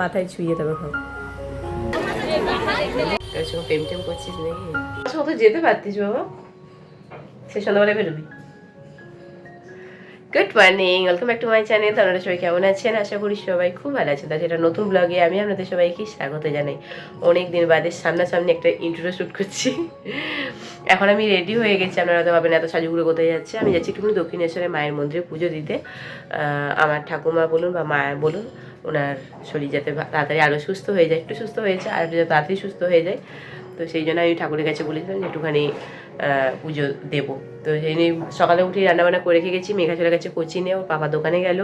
মাথায় ছুঁয়ে দেবে সঙ্গে প্রেম টেম করছিস নাকি? আচ্ছা তো যেতে পারতিস বাবা। সে সন্ধ্যাবেলায় বেরোবি। Good morning welcome back to my channel তো আপনারা সবাই কেমন আছেন? আশা করি সবাই খুব ভালো আছেন। তাছাড়া এটা নতুন ব্লগে আমি আপনাদের সবাইকে স্বাগত জানাই। অনেক দিন বাদে সামনাসামনি একটা ইন্ট্রো শ্যুট করছি। এখন আমি রেডি হয়ে গেছি। আপনারা তো ভাবেন এত সাজুগুলো কোথায় যাচ্ছে? আমি যাচ্ছি একটুখানি দক্ষিণেশ্বরে মায়ের মন্দিরে পুজো দিতে। আমার ঠাকুমা বলুন বা মা বলুন। ওনার শরীর যাতে তাড়াতাড়ি আরও সুস্থ হয়ে যায়, একটু সুস্থ হয়েছে আর যাতে তাড়াতাড়ি সুস্থ হয়ে যায়। তো সেই জন্য আমি ঠাকুরের কাছে বলেছিলাম যে একটুখানি পুজো দেবো। তো সেই নিয়ে সকালে উঠে রান্নাবান্না করে রেখে গেছি। মেঘা চলে গেছে কোচিনে ওর পাপা দোকানে গেল,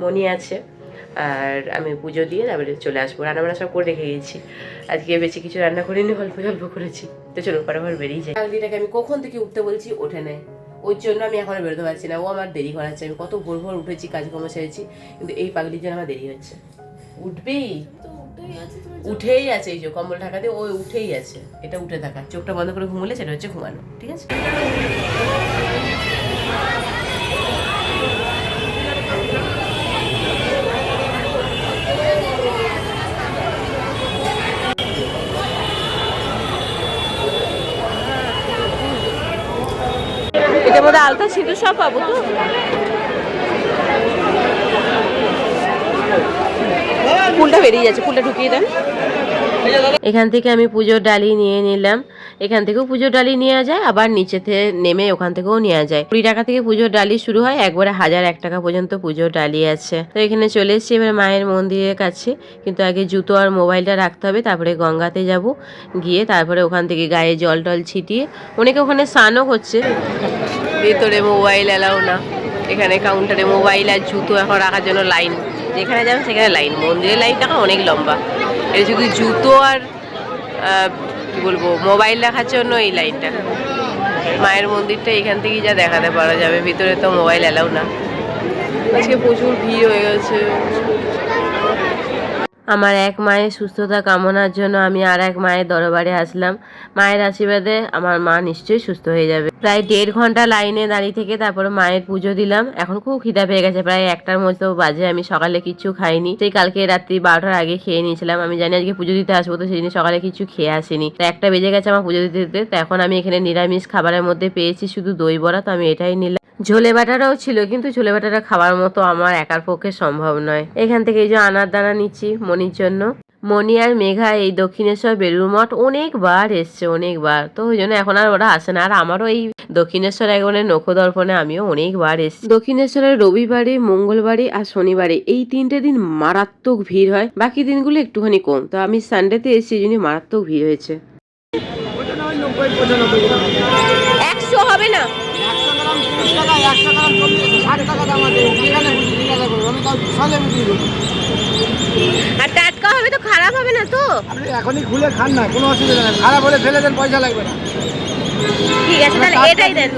মনি আছে। আর আমি পুজো দিয়ে তারপরে চলে আসব। রান্নাবান্না সব করে রেখে গেছি। আজকে বেশি কিছু রান্না করিনি, অল্প অল্প করেছি। তো চলো ফটাফট বেরিয়ে যাই। কালদিটাকে আমি কখন থেকে উঠতে বলছি, ওঠে নেয় ওর জন্য আমি এখনও বেরোতে পারছি না। ও আমার দেরি করাচ্ছে। আমি কত ভোর ভোর উঠেছি, কাজকর্ম সেরেছি, কিন্তু এই পাগলির জন্য আমার দেরি হচ্ছে। উঠবেই? উঠেই আছে এই যে কম্বল ঢাকাতে ও উঠেই আছে। এটা উঠে থাকা। চোখটা বন্ধ করে ঘুমলে সেটা হচ্ছে ঘুমানো। ঠিক আছে? আলতা, সিঁদুর সব পাবো তো? ফুলটা বেরিয়ে যাচ্ছে, ফুলটা ঢুকিয়ে দেন। এখান থেকে আমি পুজোর ডালি নিয়ে নিলাম। এখান থেকেও পুজোর ডালি নেওয়া যায়, আবার নিচেতে নেমে ওখান থেকেও নেওয়া যায়। কুড়ি টাকা থেকে পুজোর ডালি শুরু হয়, একবারে হাজার এক টাকা পর্যন্ত পুজোর ডালি আছে। তো এখানে চলে এসেছি, এবার মায়ের মন্দিরের কাছে। কিন্তু আগে জুতো আর মোবাইলটা রাখতে হবে, তারপরে গঙ্গাতে যাব। গিয়ে তারপরে ওখান থেকে গায়ে জল টল ছিটিয়ে, অনেকে ওখানে স্নানও করছে। ভেতরে মোবাইল এলাও না। এখানে কাউন্টারে মোবাইল আর জুতো এখন রাখার জন্য লাইন যেখানে যাবেন সেখানে লাইন মন্দিরের লাইনটা অনেক লম্বা। এটা শুধু জুতো আর কি বলব, মোবাইল রাখার জন্য এই লাইনটা মায়ের মন্দিরটা এখান থেকেই যা দেখাতে পারা যাবে। ভিতরে তো মোবাইল এলাও না। আজকে প্রচুর ভিড় হয়ে গেছে। আমার এক মায়ের সুস্থতা কামনার জন্য আমি আর এক মায়ের দরবারে আসলাম। মায়ের আশীর্বাদে আমার মা নিশ্চয়ই সুস্থ হয়ে যাবে। প্রায় দেড় ঘণ্টা লাইনে দাঁড়িয়ে থেকে তারপরে মায়ের পুজো দিলাম। এখন খুব খিদা পেয়ে গেছে। প্রায় একটার মতো বাজে। আমি সকালে কিছু খাইনি। সেই কালকে রাত্রি বারোটার আগে খেয়ে নিয়েছিলাম। আমি জানি আজকে পুজো দিতে আসব, তো সেই দিন সকালে কিছু খেয়ে আসিনি। তো একটা বেজে গেছে আমার পুজো দিতে দিতে। তো এখন আমি এখানে নিরামিষ খাবারের মধ্যে পেয়েছি শুধু দই বড়া, তো আমি এটাই নিলাম। ঝোলে বাটারাও ছিল, কিন্তু ঝোলে বাটাটা খাওয়ার মতো আমার একার পক্ষে সম্ভব নয়। এখান থেকে এই যে আনার দানা নিচ্ছি মনির জন্য। মনি আর মেঘা এই দক্ষিণেশ্বর বেলুর মঠ অনেকবার এসছে অনেকবার। তো ওই জন্য এখন আর ওরা আসে না। আর আমারও এই দক্ষিণেশ্বর একবারে নখদর্পণে আমিও অনেকবার এসছি। দক্ষিণেশ্বরের রবিবারে মঙ্গলবারে আর শনিবারে এই তিনটে দিন মারাত্মক ভিড় হয়। বাকি দিনগুলো একটুখানি কম। তো আমি সানডেতে এসেছি এই জন্য মারাত্মক ভিড় হয়েছে। একশো হবে না? আর খারাপ হবে না তো? আপনি এখনই খুলে খান না কোনো অসুবিধা নেই। খারাপ হলে ফেলে দেন পয়সা লাগবে না। ঠিক আছে তাহলে এটাই দেন।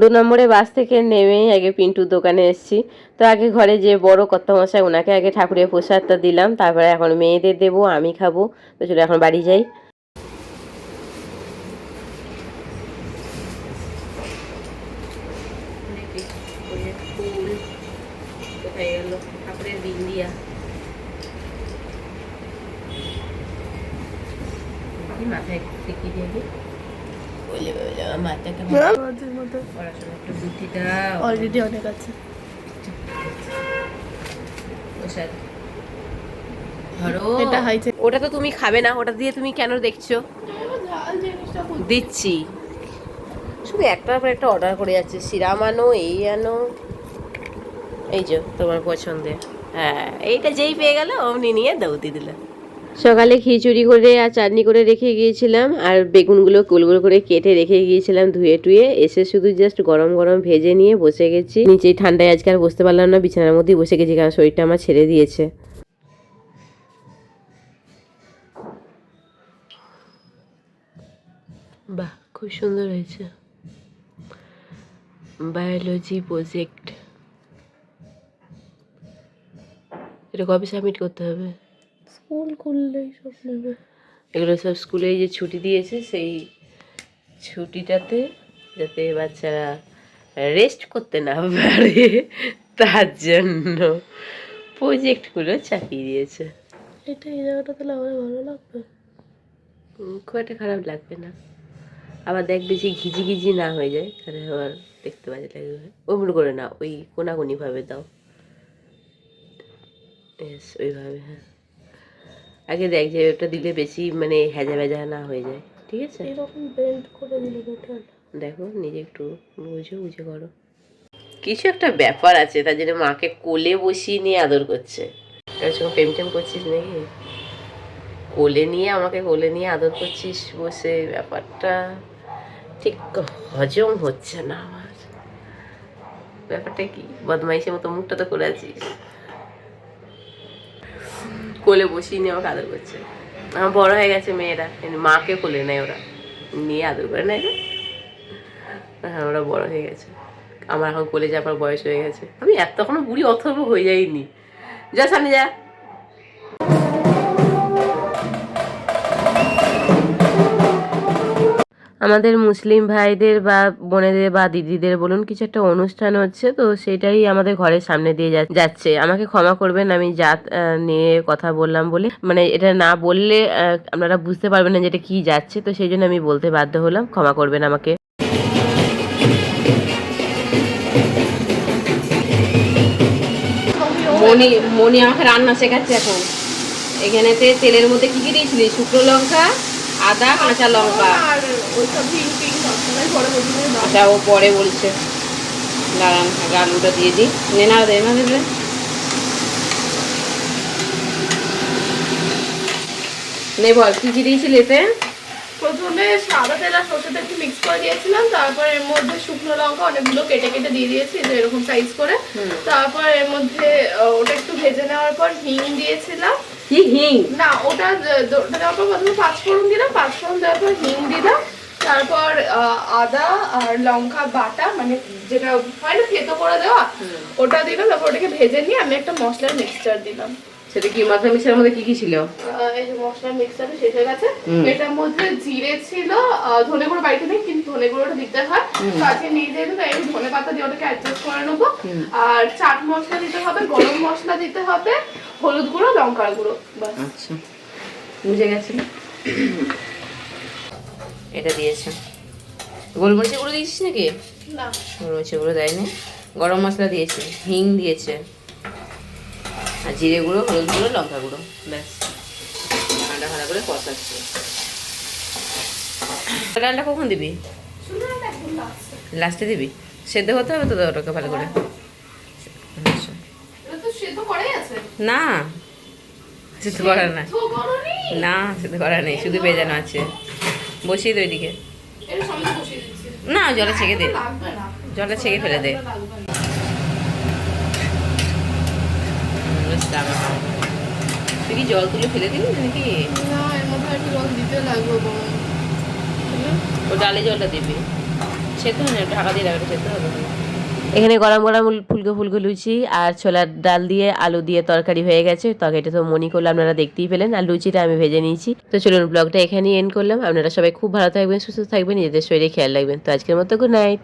দু নম্বরে বাস থেকে নেমেই আগে পিন্টুর দোকানে এসেছি। তো আগে ঘরে যে বড় কর্তামশাই ওনাকে আগে ঠাকুরের প্রসাদটা দিলাম। তারপরে এখন মেয়েদের দেবো আমি খাব। তো চলো এখন বাড়ি যাই কোথায় গেল ঠাকুরের বিন্দিয়া মাথায় টিকি দিয়ে দিই বলে বলে মাথাটা পড়াশোনা একটু বুদ্ধি দাও। অলরেডি অনেক আছে। ধরো। এটা হয়েছে। ওটা তো তুমি খাবে না ওটা দিয়ে তুমি কেন দেখছ? দিচ্ছি। শুধু একটার পর একটা অর্ডার করে যাচ্ছে। সিরাম আনো এই আনো। এই যে তোমার পছন্দের। হ্যাঁ এইটা যেই পেয়ে গেল অমনি নিয়ে দৌড়ি দিল। সকালে খিচুড়ি করে আর চাটনি করে রেখে গিয়েছিলাম, আর বেগুনগুলো গোল করে কেটে রেখে গিয়েছিলাম ধুয়ে টুয়ে, এসে শুধু জাস্ট গরম গরম ভেজে নিয়ে বসে গেছি। নিচে ঠান্ডায় আজকে আর বসতে পারলাম না, বিছানার মধ্যেই বসে গেছি কারণ শরীরটা আমার ছেড়ে দিয়েছে। বাহ, খুব সুন্দর হয়েছে। বায়োলজি প্রজেক্ট এটা কবে সাবমিট করতে হবে? স্কুল খুললেই সব নেবে। এগুলো সব স্কুলে যে ছুটি দিয়েছে সেই ছুটিটাতে যাতে বাচ্চারা রেস্ট করতে না পারে তার জন্য প্রজেক্টগুলো চাপিয়ে দিয়েছে। এটা এই জায়গাটা তাহলে আমার ভালো লাগবে? খুব একটা খারাপ লাগবে না। আবার দেখ বেশি ঘিজি ঘিজি না হয়ে যায় তাহলে আবার দেখতে বাজে লাগবে। ওমন করে না ওই কোনাকুনি ভাবে দাও। Yes, ওইভাবে হ্যাঁ। আগে দেখ যে ওটা দিলে বেশি মানে হেজা ভেজা না হয়ে যায় ঠিক আছে? এরকম বেল্ট করে দিলে বেটার দেখো নিজে একটু বুঝে বুঝে করো। কিছু একটা ব্যাপার আছে তার জন্য মাকে কোলে বসিয়ে নিয়ে আদর করছে। তার সঙ্গে প্রেম টেম করছিস নাকি? কোলে নিয়ে আমাকে কোলে নিয়ে আদর করছিস বসে ব্যাপারটা ঠিক হজম হচ্ছে না আমার। ব্যাপারটা কি? বদমাইশের মতো মুখটা তো করে আছিস। কোলে বসিয়ে নিয়ে আমাকে আদর করছে। আমার বড় হয়ে গেছে মেয়েরা মাকে কোলে নেয় ওরা। নিয়ে আদর করে নেয় হ্যাঁ ওরা বড় হয়ে গেছে। আমার এখন কোলে যাবার বয়স হয়ে গেছে। আমি এত এখনও বুড়ি অথর্ব হয়ে যাইনি। যা সামনে যা আমাদের মুসলিম ভাইদের বা বোনেদের বা দিদিদের বলুন, কিছু একটা অনুষ্ঠান হচ্ছে, তো সেটাই আমাদের ঘরের সামনে দিয়ে যাচ্ছে। আমাকে ক্ষমা করবেন, আমি জাত নিয়ে কথা বললাম বলে মানে এটা না বললে আপনারা বুঝতে পারবেন না যে এটা কি যাচ্ছে, তো সেই জন্য আমি বলতে বাধ্য হলাম। ক্ষমা করবেন আমাকে। মনি মনি আমাকে রান্না শেখাচ্ছে এখন। এখানেতে তেলের মধ্যে কি কি দিয়েছিলি? শুকনো লঙ্কা আদা কাঁচা লঙ্কা। আচ্ছা ও পরে বলছে। দাঁড়ান আগে আলুটা দিয়ে দিই। নে না দে না দেবে নে বল কি কি দিয়েছিলি এতে? প্রথমে সাদা তেল আর সর্ষে তেল একটু মিক্স করে দিয়েছিলাম। তারপর এর মধ্যে শুকনো লঙ্কা অনেকগুলো কেটে কেটে দিয়ে দিয়েছি যে এরকম সাইজ করে। তারপর এর মধ্যে ওটা একটু ভেজে নেওয়ার পর হিং দিয়েছিলাম। কি হিং? না ওটা ওটা দেওয়ার পর প্রথমে পাঁচ ফোড়ন দিলাম পাঁচ ফোড়ন দেওয়ার পর হিং দিলাম। তারপর আহ, আদা আর লঙ্কা বাটা মানে যেটা হয় না থেতো করে দেওয়া ওটা দিলাম তারপর ওটাকে ভেজে নিয়ে আমি একটা মশলার মিক্সচার দিলাম। সেটা কি মশলা মিক্সারের মধ্যে কি কি ছিল? এই যে মিক্সচারটা শেষ হয়ে গেছে। এটার মধ্যে জিরে ছিল ধনে গুঁড়ো বাড়িতে নেই কিন্তু ধনে গুঁড়োটা দিতে হয়। তো আজকে নিয়ে যেহেতু তাই আমি ধনে পাতা দিয়ে ওটাকে অ্যাডজাস্ট করে নেব। আর চাট মশলা দিতে হবে গরম মশলা দিতে হবে হলুদ গুঁড়ো লঙ্কার গুঁড়ো বাস আচ্ছা। বুঝে গেছি এটা দিয়েছে। গোলমরিচের গুঁড়ো দিয়েছিস নাকি? না। গোলমরিচের গুঁড়ো দেয়নি। গরম মশলা দিয়েছে হিং দিয়েছে। আর জিরে গুঁড়ো হলুদ গুঁড়ো লঙ্কা গুঁড়ো। ব্যাস। ঠান্ডা ভালো করে কষাচ্ছে। ডালটা কখন দিবি? লাস্টে দিবি? সেদ্ধ হতে হবে তো ওটাকে ভালো করে? আচ্ছা। না সেদ্ধ করা না। না সেদ্ধ করা নেই শুধু ভেজানো আছে। বসিয়ে দে ওইদিকে। না জলে ছেঁকে দে। জলটা ছেঁকে ফেলে দে। তুই কি জল তুলে ফেলে দিবি নাকি? না এর মধ্যে একটু জল দিতে লাগবে ও ডালে জলটা দিবি। হয় না ঢাকা দিয়ে রাখবে সেদ্ধ হবে। এখানে গরম গরম ফুলকো ফুলকো লুচি আর ছোলার ডাল দিয়ে আলু দিয়ে তরকারি হয়ে গেছে। তরকারিটা তো মনি করল আপনারা দেখতেই পেলেন। আর লুচিটা আমি ভেজে নিয়েছি। তো চলুন ব্লগটা এখানেই এন্ড করলাম। আপনারা সবাই খুব ভালো থাকবেন সুস্থ থাকবেন নিজেদের শরীরে খেয়াল রাখবেন। তো আজকের মতো গুড নাইট